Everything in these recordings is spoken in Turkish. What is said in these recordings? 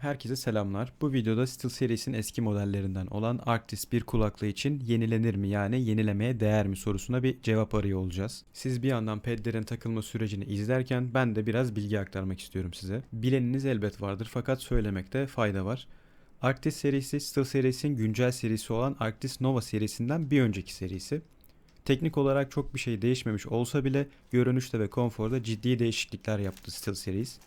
Herkese selamlar. Bu videoda Steel serisinin eski modellerinden olan Arctis 1 kulaklığı için yenilenir mi yani yenilemeye değer mi sorusuna bir cevap arıyor olacağız. Siz bir yandan pedlerin takılma sürecini izlerken ben de biraz bilgi aktarmak istiyorum size. Bileniniz elbet vardır fakat söylemekte fayda var. Arctis serisi Steel serisinin güncel serisi olan Arctis Nova serisinden bir önceki serisi. Teknik olarak çok bir şey değişmemiş olsa bile görünüşte ve konforda ciddi değişiklikler yaptı Steel Series.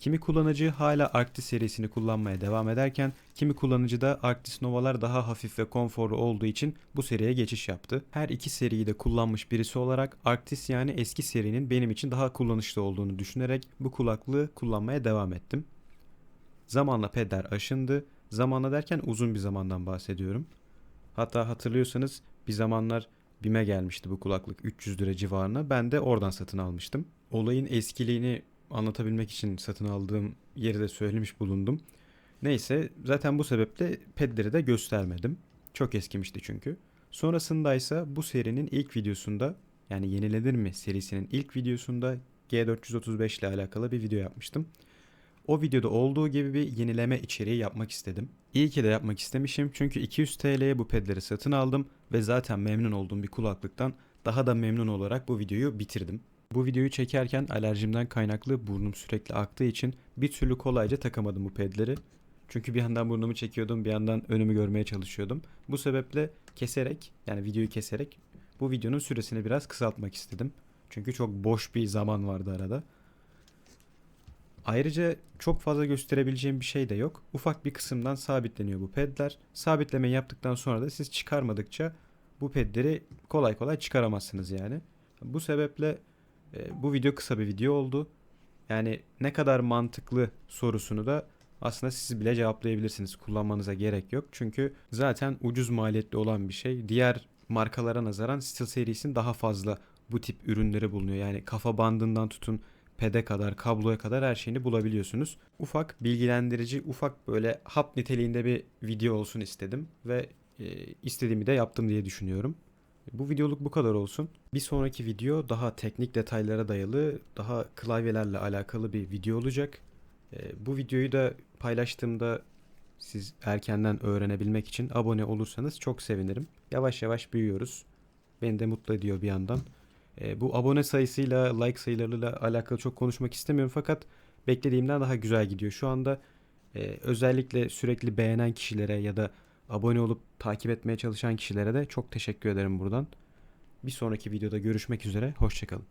Kimi kullanıcı hala Arctis serisini kullanmaya devam ederken kimi kullanıcı da Arctis Nova'lar daha hafif ve konforlu olduğu için bu seriye geçiş yaptı. Her iki seriyi de kullanmış birisi olarak Arctis yani eski serinin benim için daha kullanışlı olduğunu düşünerek bu kulaklığı kullanmaya devam ettim. Zamanla pedler aşındı. Zamanla derken uzun bir zamandan bahsediyorum. Hatta hatırlıyorsanız bir zamanlar BİM'e gelmişti bu kulaklık 300 lira civarına. Ben de oradan satın almıştım. Olayın eskiliğini anlatabilmek için satın aldığım yeri de söylemiş bulundum. Neyse zaten bu sebeple pedleri de göstermedim. Çok eskimişti çünkü. Sonrasında ise bu serinin ilk videosunda yani yenilenir mi serisinin ilk videosunda G435 ile alakalı bir video yapmıştım. O videoda olduğu gibi bir yenileme içeriği yapmak istedim. İyi ki de yapmak istemişim çünkü 200 TL'ye bu pedleri satın aldım ve zaten memnun olduğum bir kulaklıktan daha da memnun olarak bu videoyu bitirdim. Bu videoyu çekerken alerjimden kaynaklı burnum sürekli aktığı için bir türlü kolayca takamadım bu pedleri. Çünkü bir yandan burnumu çekiyordum bir yandan önümü görmeye çalışıyordum. Bu sebeple keserek yani videoyu keserek bu videonun süresini biraz kısaltmak istedim. Çünkü çok boş bir zaman vardı arada. Ayrıca çok fazla gösterebileceğim bir şey de yok. Ufak bir kısımdan sabitleniyor bu pedler. Sabitlemeyi yaptıktan sonra da siz çıkarmadıkça bu pedleri kolay kolay çıkaramazsınız yani. Bu sebeple e, bu video kısa bir video oldu. Yani ne kadar mantıklı sorusunu da aslında siz bile cevaplayabilirsiniz. Kullanmanıza gerek yok. Çünkü zaten ucuz maliyetli olan bir şey. Diğer markalara nazaran Steel serisinin daha fazla bu tip ürünleri bulunuyor. Yani kafa bandından tutun pede kadar, kabloya kadar her şeyini bulabiliyorsunuz. Ufak bilgilendirici, ufak böyle hap niteliğinde bir video olsun istedim ve e, istediğimi de yaptım diye düşünüyorum. Bu videoluk bu kadar olsun. Bir sonraki video daha teknik detaylara dayalı, daha klavyelerle alakalı bir video olacak. E, bu videoyu da paylaştığımda siz erkenden öğrenebilmek için abone olursanız çok sevinirim. Yavaş yavaş büyüyoruz. Beni de mutlu ediyor bir yandan. E, bu abone sayısıyla, like sayılarıyla alakalı çok konuşmak istemiyorum fakat beklediğimden daha güzel gidiyor. Şu anda e, özellikle sürekli beğenen kişilere ya da abone olup takip etmeye çalışan kişilere de çok teşekkür ederim buradan. Bir sonraki videoda görüşmek üzere, hoşçakalın.